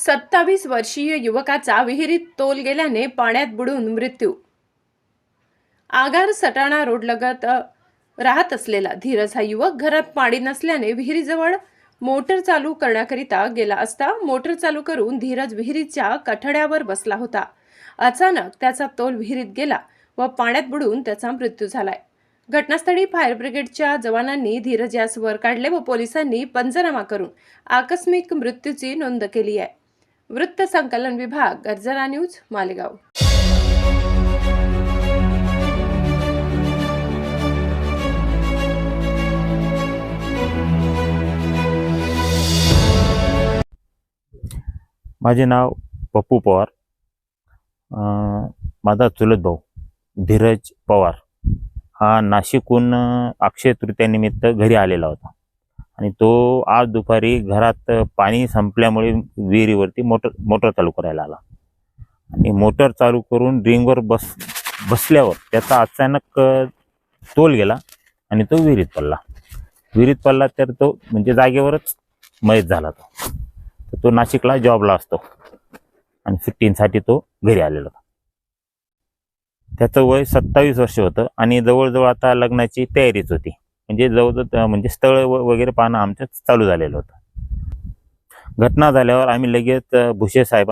सत्तावीस वर्षीय युवकाचा विहिरीत तोल गेल्याने पाण्यात बुडून मृत्यू. आगार सटाणा रोडलगत राहत असलेला धीरज हा युवक घरात पाणी नसल्याने विहिरीजवळ मोटर चालू करण्याकरिता गेला असता मोटर चालू करून धीरज विहिरीच्या कठड्यावर बसला होता. अचानक त्याचा तोल विहिरीत गेला व पाण्यात बुडून त्याचा मृत्यू झालाय. घटनास्थळी फायर ब्रिगेडच्या जवानांनी धीरज यास वर काढले व पोलिसांनी पंचनामा करून आकस्मिक मृत्यूची नोंद केली आहे. वृत्त संकलन विभाग गर्जना न्यूज मालेगाव. माझे नाव पप्पू पवार. अं, माझा चुलत भाऊ धीरज पवार. हा नाशिकहून अं, अक्षय तृतीयानिमित्त घरी आलेला होता. आणि तो आज दुपारी घरात पाणी संपल्यामुळे विहिरीवरती मोटर मोटर चालू करायला आला. आणि मोटर चालू करून रिंगवर बस बसल्यावर त्याचा अचानक तोल गेला आणि तो विहिरीत पडला. विहिरीत पडला तर तो म्हणजे जागेवरच मयत झाला तो. तर तो नाशिकला जॉबला असतो. आणि सुट्टींसाठी तो घरी आलेला होता. त्याचं वय सत्तावीस वर्ष होतं आणि जवळजवळ आता लग्नाची तयारीच होती. म्हणजे जवळजवळ म्हणजे स्थळ व- वगैरे पाहणं आमचं चालू झालेलं होतं. घटना झाल्यावर आम्ही लगेच भुसे साहेब